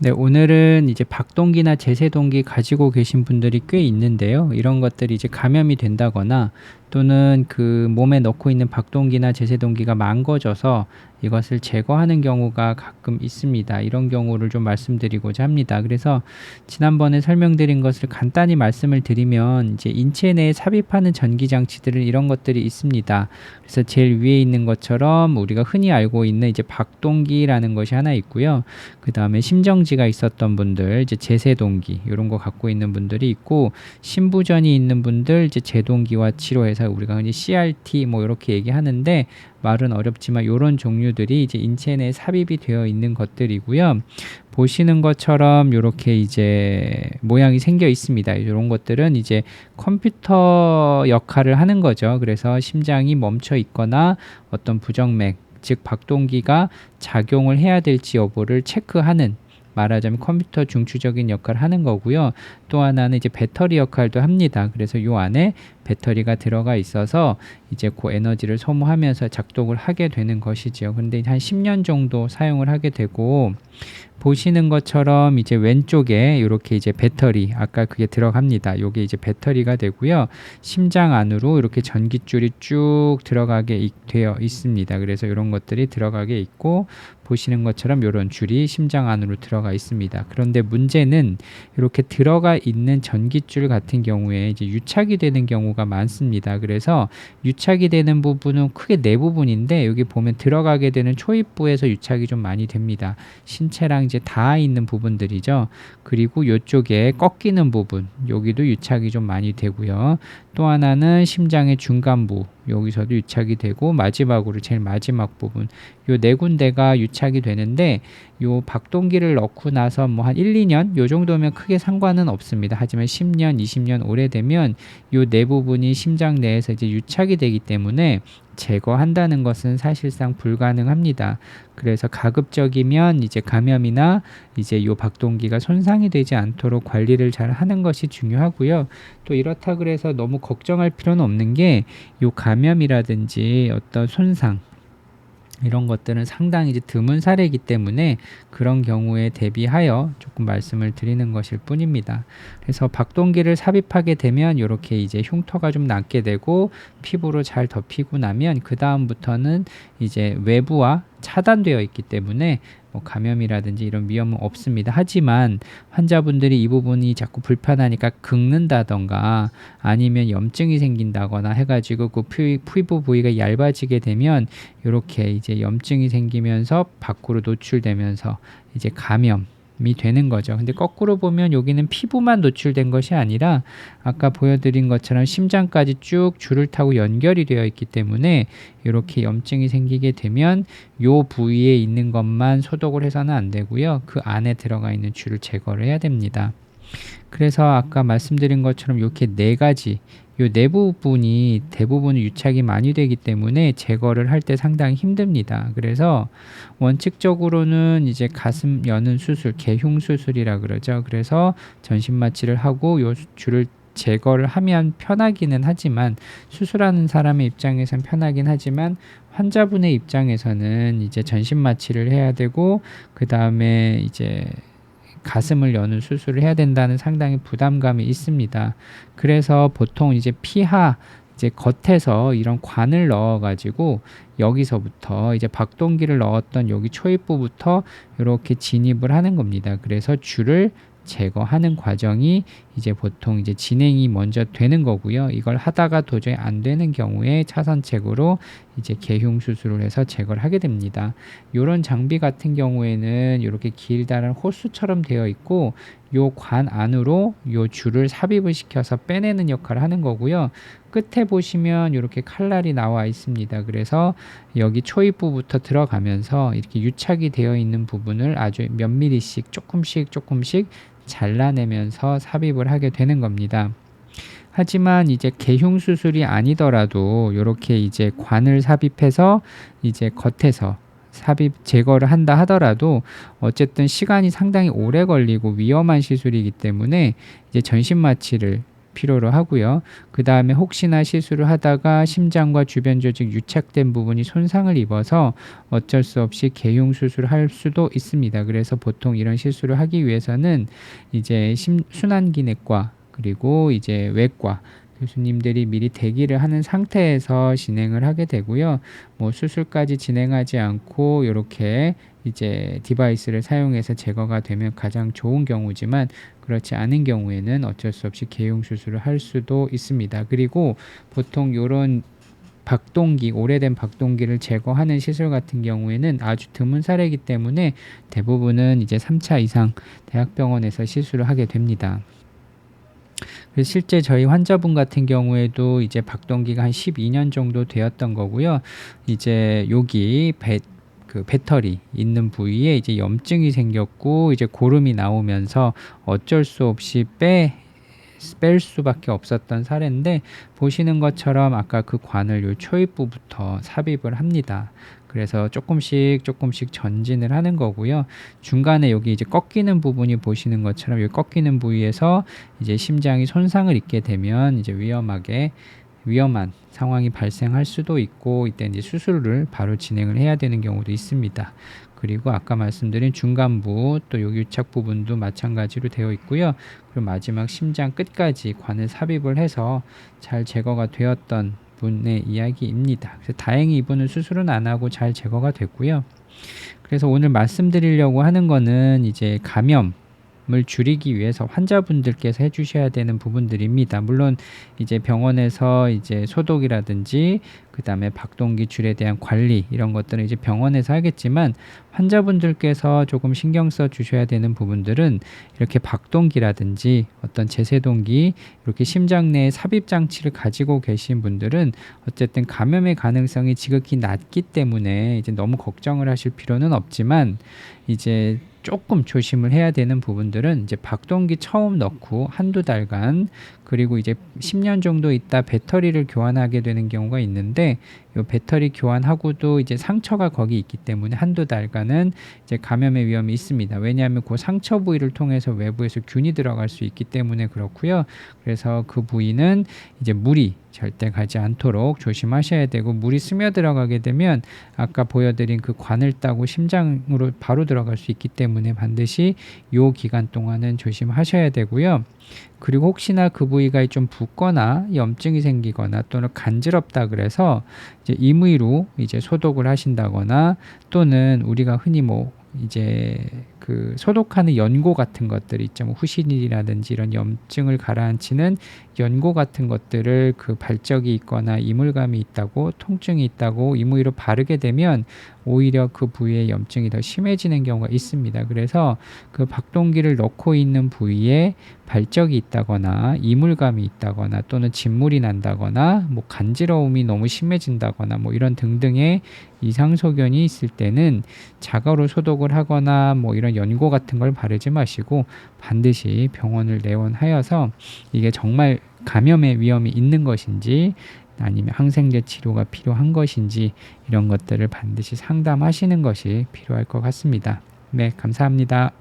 네, 오늘은 이제 박동기나 제세동기 가지고 계신 분들이 꽤 있는데요. 이런 것들이 이제 감염이 된다거나 또는 그 몸에 넣고 있는 박동기나 제세동기가 망가져서 이것을 제거하는 경우가 가끔 있습니다. 이런 경우를 좀 말씀드리고자 합니다. 그래서 지난번에 설명드린 것을 간단히 말씀을 드리면 이제 인체 내에 삽입하는 전기 장치들은 이런 것들이 있습니다. 그래서 제일 위에 있는 것처럼 우리가 흔히 알고 있는 이제 박동기라는 것이 하나 있고요. 그 다음에 심정지가 있었던 분들, 이제 제세동기 이런 거 갖고 있는 분들이 있고 신부전이 있는 분들 이제 제동기와 치료해서 우리가 흔히 CRT 뭐 이렇게 얘기하는데 말은 어렵지만 이런 종류들이 이제 인체 내에 삽입이 되어 있는 것들이고요. 보시는 것처럼 이렇게 이제 모양이 생겨 있습니다. 이런 것들은 이제 컴퓨터 역할을 하는 거죠. 그래서 심장이 멈춰 있거나 어떤 부정맥, 즉 박동기가 작용을 해야 될지 여부를 체크하는 말하자면 컴퓨터 중추적인 역할을 하는 거고요. 또 하나는 이제 배터리 역할도 합니다. 그래서 요 안에 배터리가 들어가 있어서 이제 그 에너지를 소모하면서 작동을 하게 되는 것이지요. 근데 한 10년 정도 사용을 하게 되고 보시는 것처럼 이제 왼쪽에 이렇게 이제 배터리 아까 그게 들어갑니다. 요게 이제 배터리가 되고요. 심장 안으로 이렇게 전기줄이 쭉 들어가게 되어 있습니다. 그래서 이런 것들이 들어가게 있고 보시는 것처럼 이런 줄이 심장 안으로 들어가 있습니다. 그런데 문제는 이렇게 있는 전기줄 같은 경우에 이제 유착이 되는 경우가 많습니다. 그래서 유착이 되는 부분은 크게 네 부분인데 여기 보면 들어가게 되는 초입부에서 유착이 좀 많이 됩니다. 신체랑 이제 닿아 있는 부분들이죠. 그리고 이쪽에 꺾이는 부분 여기도 유착이 좀 많이 되고요. 또 하나는 심장의 중간부 여기서도 유착이 되고 마지막으로 제일 마지막 부분 요 네 군데가 유착이 되는데 요 박동기를 넣고 나서 뭐 한 1, 2년 요 정도면 크게 상관은 없습니다. 하지만 10년, 20년 오래되면 요 네 부분이 심장 내에서 이제 유착이 되기 때문에 제거한다는 것은 사실상 불가능합니다. 그래서 가급적이면 이제 감염이나 이제 요 박동기가 손상이 되지 않도록 관리를 잘 하는 것이 중요하고요. 또 이렇다 그래서 너무 걱정할 필요는 없는 게 요 감염이라든지 어떤 손상 이런 것들은 상당히 이제 드문 사례이기 때문에 그런 경우에 대비하여 조금 말씀을 드리는 것일 뿐입니다. 그래서 박동기를 삽입하게 되면 이렇게 이제 흉터가 좀 남게 되고 피부로 잘 덮이고 나면 그 다음부터는 이제 외부와 차단되어 있기 때문에 뭐 감염이라든지 이런 위험은 없습니다. 하지만 환자분들이 이 부분이 자꾸 불편하니까 긁는다던가 아니면 염증이 생긴다거나 해가지고 그 피부 부위가 얇아지게 되면 이렇게 이제 염증이 생기면서 밖으로 노출되면서 이제 감염 이 되는 거죠. 근데 거꾸로 보면 여기는 피부만 노출된 것이 아니라 아까 보여드린 것처럼 심장까지 쭉 줄을 타고 연결이 되어 있기 때문에 이렇게 염증이 생기게 되면 요 부위에 있는 것만 소독을 해서는 안 되고요. 그 안에 들어가 있는 줄을 제거를 해야 됩니다. 그래서 아까 말씀드린 것처럼 이렇게 네 가지 요 내부 분이 대부분 유착이 많이 되기 때문에 제거를 할 때 상당히 힘듭니다. 그래서 원칙적으로는 이제 가슴 여는 수술, 개흉 수술이라 그러죠. 그래서 전신 마취를 하고 요 줄을 제거를 하면 편하기는 하지만 수술하는 사람의 입장에선 편하긴 하지만 환자분의 입장에서는 이제 전신 마취를 해야 되고 그 다음에 이제 가슴을 여는 수술을 해야 된다는 상당히 부담감이 있습니다. 그래서 보통 이제 피하 이제 겉에서 이런 관을 넣어 가지고 여기서부터 이제 박동기를 넣었던 여기 초입부부터 이렇게 진입을 하는 겁니다. 그래서 줄을 제거하는 과정이 이제 보통 이제 진행이 먼저 되는 거고요. 이걸 하다가 도저히 안 되는 경우에 차선책으로 이제 개흉 수술을 해서 제거를 하게 됩니다. 이런 장비 같은 경우에는 이렇게 길다란 호수처럼 되어 있고 요 관 안으로 요 줄을 삽입을 시켜서 빼내는 역할을 하는 거고요. 끝에 보시면 이렇게 칼날이 나와 있습니다. 그래서 여기 초입부부터 들어가면서 이렇게 유착이 되어 있는 부분을 아주 몇 미리씩 조금씩 조금씩 잘라내면서 삽입을 하게 되는 겁니다. 하지만 이제 개흉 수술이 아니더라도 이렇게 이제 관을 삽입해서 이제 겉에서 삽입 제거를 한다 하더라도 어쨌든 시간이 상당히 오래 걸리고 위험한 시술이기 때문에 이제 전신 마취를 필요로 하고요. 그 다음에 혹시나 시술을 하다가 심장과 주변 조직 유착된 부분이 손상을 입어서 어쩔 수 없이 개용 수술을 할 수도 있습니다. 그래서 보통 이런 시술을 하기 위해서는 이제 심, 순환기내과 그리고 이제 외과 교수님들이 미리 대기를 하는 상태에서 진행을 하게 되고요. 뭐 수술까지 진행하지 않고 이렇게 이제 디바이스를 사용해서 제거가 되면 가장 좋은 경우지만 그렇지 않은 경우에는 어쩔 수 없이 개용 수술을 할 수도 있습니다. 그리고 보통 이런 박동기, 오래된 박동기를 제거하는 시술 같은 경우에는 아주 드문 사례이기 때문에 대부분은 이제 3차 이상 대학병원에서 시술을 하게 됩니다. 그래서 실제 저희 환자분 같은 경우에도 이제 박동기가 한 12년 정도 되었던 거고요. 이제 여기 배, 그 배터리 있는 부위에 이제 염증이 생겼고 이제 고름이 나오면서 어쩔 수 없이 빼 뺄 수밖에 없었던 사례인데 보시는 것처럼 아까 그 관을 요 초입부부터 삽입을 합니다. 그래서 조금씩 조금씩 전진을 하는 거고요. 중간에 여기 이제 꺾이는 부분이 보시는 것처럼 여기 꺾이는 부위에서 이제 심장이 손상을 입게 되면 이제 위험하게 위험한 상황이 발생할 수도 있고 이때 이제 수술을 바로 진행을 해야 되는 경우도 있습니다. 그리고 아까 말씀드린 중간부 또 여기 유착 부분도 마찬가지로 되어 있고요. 그리고 마지막 심장 끝까지 관을 삽입을 해서 잘 제거가 되었던 분의 이야기입니다. 그래서 다행히 이분은 수술은 안 하고 잘 제거가 됐고요. 그래서 오늘 말씀드리려고 하는 거는 이제 감염 을 줄이기 위해서 환자분들께서 해주셔야 되는 부분들입니다. 물론 이제 병원에서 이제 소독이라든지 그 다음에 박동기 줄에 대한 관리 이런 것들은 이제 병원에서 하겠지만 환자분들께서 조금 신경 써 주셔야 되는 부분들은 이렇게 박동기라든지 어떤 제세동기 이렇게 심장 내에 삽입 장치를 가지고 계신 분들은 어쨌든 감염의 가능성이 지극히 낮기 때문에 이제 너무 걱정을 하실 필요는 없지만 이제 조금 조심을 해야 되는 부분들은 이제 박동기 처음 넣고 한두 달간 그리고 이제 10년 정도 있다 배터리를 교환하게 되는 경우가 있는데 이 배터리 교환하고도 이제 상처가 거기 있기 때문에 한두 달간은 이제 감염의 위험이 있습니다. 왜냐하면 그 상처 부위를 통해서 외부에서 균이 들어갈 수 있기 때문에 그렇고요. 그래서 그 부위는 이제 물이 절대 가지 않도록 조심하셔야 되고 물이 스며 들어가게 되면 아까 보여드린 그 관을 따고 심장으로 바로 들어갈 수 있기 때문에 반드시 요 기간 동안은 조심하셔야 되고요. 그리고 혹시나 그 부위가 좀 붓거나 염증이 생기거나 또는 간지럽다 그래서 이제 임의로 이제 소독을 하신다거나 또는 우리가 흔히 뭐 이제 그 소독하는 연고 같은 것들이 있죠. 뭐 후신일이라든지 이런 염증을 가라앉히는 연고 같은 것들을 그 발적이 있거나 이물감이 있다고 통증이 있다고 임의로 바르게 되면 오히려 그 부위에 염증이 더 심해지는 경우가 있습니다. 그래서 그 박동기를 넣고 있는 부위에 발적이 있다거나 이물감이 있다거나 또는 진물이 난다거나 뭐 간지러움이 너무 심해진다거나 뭐 이런 등등의 이상 소견이 있을 때는 자가로 소독을 하거나 뭐 이런 연고 같은 걸 바르지 마시고 반드시 병원을 내원하여서 이게 정말 감염의 위험이 있는 것인지 아니면 항생제 치료가 필요한 것인지 이런 것들을 반드시 상담하시는 것이 필요할 것 같습니다. 네, 감사합니다.